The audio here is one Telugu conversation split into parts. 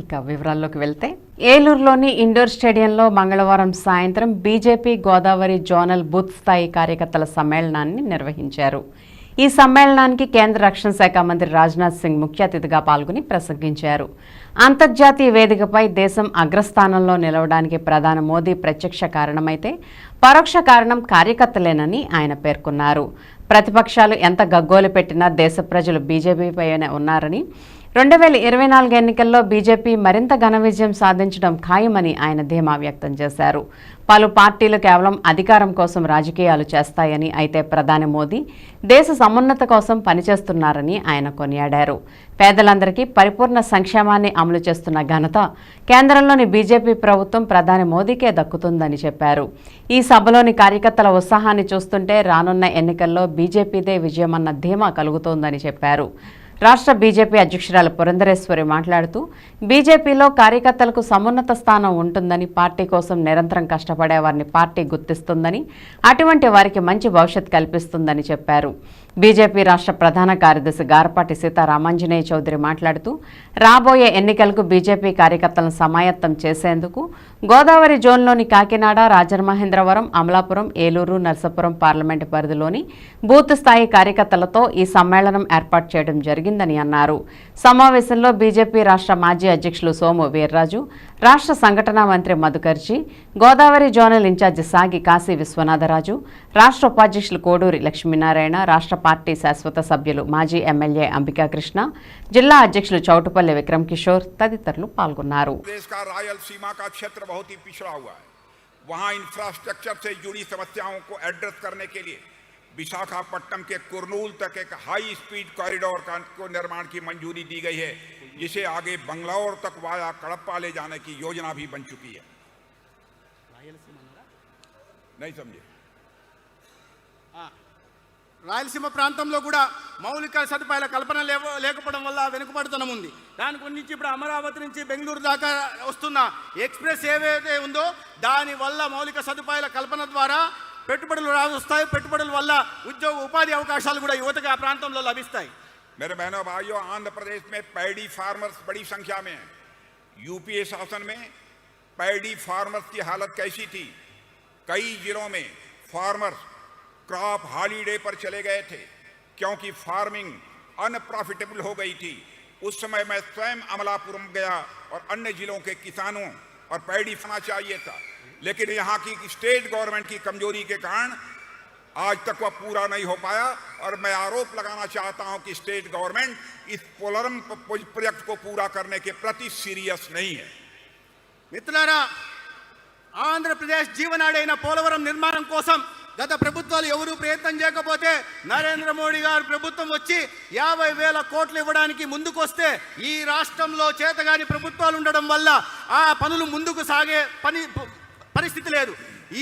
ఇక వివరాల్లోకి వెళ్తే ఏలూరులోని ఇండోర్ స్టేడియంలో మంగళవారం సాయంత్రం బీజేపీ గోదావరి జోనల్ బూత్ స్థాయి కార్యకర్తల సమ్మేళనాన్ని నిర్వహించారు. ఈ సమ్మేళనానికి కేంద్ర రక్షణ శాఖ మంత్రి రాజ్నాథ్ సింగ్ ముఖ్య అతిథిగా పాల్గొని ప్రసంగించారు. అంతర్జాతీయ వేదికపై దేశం అగ్రస్థానంలో నిలవడానికి ప్రధాని మోదీ ప్రత్యక్ష కారణమైతే పరోక్ష కారణం కార్యకర్తలేనని ఆయన పేర్కొన్నారు. ప్రతిపక్షాలు ఎంత గగ్గోలు పెట్టినా దేశ ప్రజలు బీజేపీపైనే ఉన్నారని రెండు వేల ఇరవై నాలుగు ఎన్నికల్లో బీజేపీ మరింత ఘన విజయం సాధించడం ఖాయమని ఆయన ధీమా వ్యక్తం చేశారు. పలు పార్టీలు కేవలం అధికారం కోసం రాజకీయాలు చేస్తాయని అయితే ప్రధాని మోదీ దేశ సమున్నత కోసం పనిచేస్తున్నారని ఆయన కొనియాడారు. పేదలందరికీ పరిపూర్ణ సంక్షేమాన్ని అమలు చేస్తున్న ఘనత కేంద్రంలోని బీజేపీ ప్రభుత్వం ప్రధాని మోదీకే దక్కుతుందని చెప్పారు. ఈ సభలోని కార్యకర్తల ఉత్సాహాన్ని చూస్తుంటే రానున్న ఎన్నికల్లో బీజేపీదే విజయమన్న ధీమా కలుగుతోందని చెప్పారు. రాష్ట్ర బీజేపీ అధ్యక్షురాలు పురంధరేశ్వరి మాట్లాడుతూ బీజేపీలో కార్యకర్తలకు సమున్నత స్థానం ఉంటుందని పార్టీ కోసం నిరంతరం కష్టపడే వారిని పార్టీ గుర్తిస్తుందని అటువంటి వారికి మంచి భవిష్యత్ కల్పిస్తుందని చెప్పారు. బీజేపీ రాష్ట్ర ప్రధాన కార్యదర్శి గారపాటి సీతారామాంజనేయ చౌదరి మాట్లాడుతూ రాబోయే ఎన్నికలకు బీజేపీ కార్యకర్తలను సమాయత్తం చేసేందుకు గోదావరి జోన్లోని కాకినాడ రాజమహేంద్రవరం అమలాపురం ఏలూరు నర్సపురం పార్లమెంటు పరిధిలోని బూత్ స్థాయి కార్యకర్తలతో ఈ సమ్మేళనం ఏర్పాటు చేయడం జరిగిందని అన్నారు. సమావేశంలో బీజేపీ రాష్ట్ర మాజీ అధ్యక్షులు సోము వీర్రాజు రాష్ట్ర సంఘటనా మంత్రి మధుకర్జీ గోదావరి జోనల్ ఇన్ఛార్జి సాగి కాశీ విశ్వనాథరాజు రాష్ట్ర ఉపాధ్యక్షులు కోడూరి లక్ష్మీనారాయణ రాష్ట్ర పార్టీ శాశ్వత సభ్యులు మాజీ ఎమ్మెల్యే అంబికా కృష్ణ జిల్లా అధ్యక్షులు చౌటుపల్లి విక్రమ్ కిషోర్ తదితరులు పాల్గొన్నారు देश का रायल सीमा का क्षेत्र बहुत ही पिछड़ा हुआ है वहां इंफ्रास्ट्रक्चर से जुड़ी समस्याओं को एड्रेस करने के लिए विशाखापट्टनम के कुरनूल तक एक हाई स्पीड कॉरिडोर का को निर्माण की मंजूरी दी गई है जिसे आगे बंगलौर तक वाया कड़प्पा ले जाने की योजना भी बन चुकी है नहीं समझे రాయలసీమ ప్రాంతంలో కూడా మౌలిక సదుపాయాల కల్పన లేవ లేకపోవడం వల్ల వెనుకబడుతనం ఉంది దాని గురించి ఇప్పుడు అమరావతి నుంచి బెంగళూరు దాకా వస్తున్న ఎక్స్ప్రెస్ ఏవైతే ఉందో దాని వల్ల మౌలిక సదుపాయాల కల్పన ద్వారా పెట్టుబడులు రా వస్తాయి పెట్టుబడుల వల్ల ఉద్యోగ ఉపాధి అవకాశాలు కూడా యువతకు ఆ ప్రాంతంలో లభిస్తాయి मेरे बहनों भाइयों आंध्र प्रदेश में पैडी फार्मर्स बड़ी संख्या में हैं यूपीए शासन में पैडी फार्मर्स की हालत कैसी थी कई जिलों में फार्मर्स क्रॉप हॉलीडे पर चले गए थे, क्योंकि फ़ार्मिंग अनप्रॉफिटेबल हो गई थी। उस समय मैं स्वयं अमलापुरम गया और अन्य जिलों के किसानों और पैडी फना चाहिए था। लेकिन यहाँ की स्टेट गवर्नमेंट की कमज़ोरी के कारण आज तक वह पूरा नहीं हो पाया और मैं आरोप लगाना चाहता हूँ कि स्टेट गवर्नमेंट इस पोलरम प्रोजेक्ट को पूरा करने के प्रति सीरियस नहीं है। मित्र आंध्र प्रदेश जीवनाड़े पोलवरम निर्माण कोसम గత ప్రభుత్వాలు ఎవరూ ప్రయత్నం చేయకపోతే నరేంద్ర మోడీ గారు ప్రభుత్వం వచ్చి యాభై వేల కోట్లు ఇవ్వడానికి ముందుకొస్తే ఈ రాష్ట్రంలో చేతగాని ప్రభుత్వాలు ఉండడం వల్ల ఆ పనులు ముందుకు సాగే పని పరిస్థితి లేదు.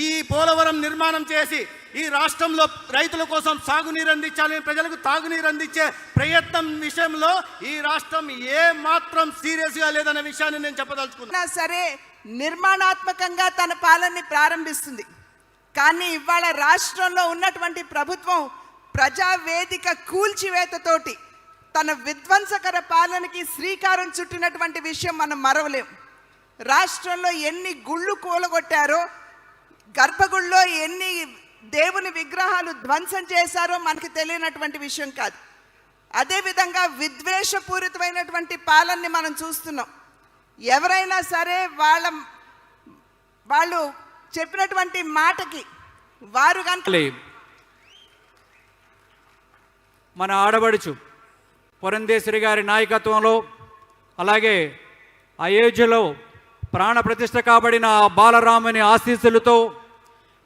ఈ పోలవరం నిర్మాణం చేసి ఈ రాష్ట్రంలో రైతుల కోసం సాగునీరు అందించాలని ప్రజలకు తాగునీరు అందించే ప్రయత్నం విషయంలో ఈ రాష్ట్రం ఏ మాత్రం సీరియస్గా లేదనే విషయాన్ని నేను చెప్పదలుచుకున్నా. సరే నిర్మాణాత్మకంగా తన పాలనని ప్రారంభిస్తుంది. కానీ ఇవాళ రాష్ట్రంలో ఉన్నటువంటి ప్రభుత్వం ప్రజావేదిక కూల్చివేతతోటి తన విధ్వంసకర పాలనకి శ్రీకారం చుట్టినటువంటి విషయం మనం మరవలేం. రాష్ట్రంలో ఎన్ని గుళ్ళు కూలగొట్టారో గర్భగుళ్ళలో ఎన్ని దేవుని విగ్రహాలు ధ్వంసం చేశారో మనకి తెలియనటువంటి విషయం కాదు. అదేవిధంగా విద్వేషపూరితమైనటువంటి పాలనని మనం చూస్తున్నాం. ఎవరైనా సరే వాళ్ళ వాళ్ళు చెప్పినటువంటి మాటకి వారు కనుక మన ఆడబడుచు పురంధేశ్వరి గారి నాయకత్వంలో అలాగే అయోధ్యలో ప్రాణ ప్రతిష్ఠ కాబడిన బాలరాముని ఆశీస్సులతో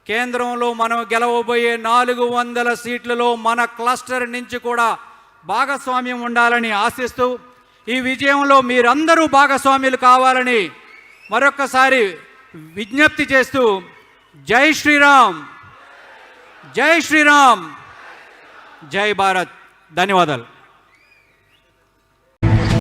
కేంద్రంలో మనం గెలవబోయే నాలుగు వందల సీట్లలో మన క్లస్టర్ నుంచి కూడా భాగస్వామ్యం ఉండాలని ఆశిస్తూ ఈ విజయంలో మీరందరూ భాగస్వామ్యులు కావాలని మరొక్కసారి విజ్ఞప్తి చేస్తూ జై శ్రీరామ్. జై శ్రీరామ్. జై భారత్. ధన్యవాదాలు.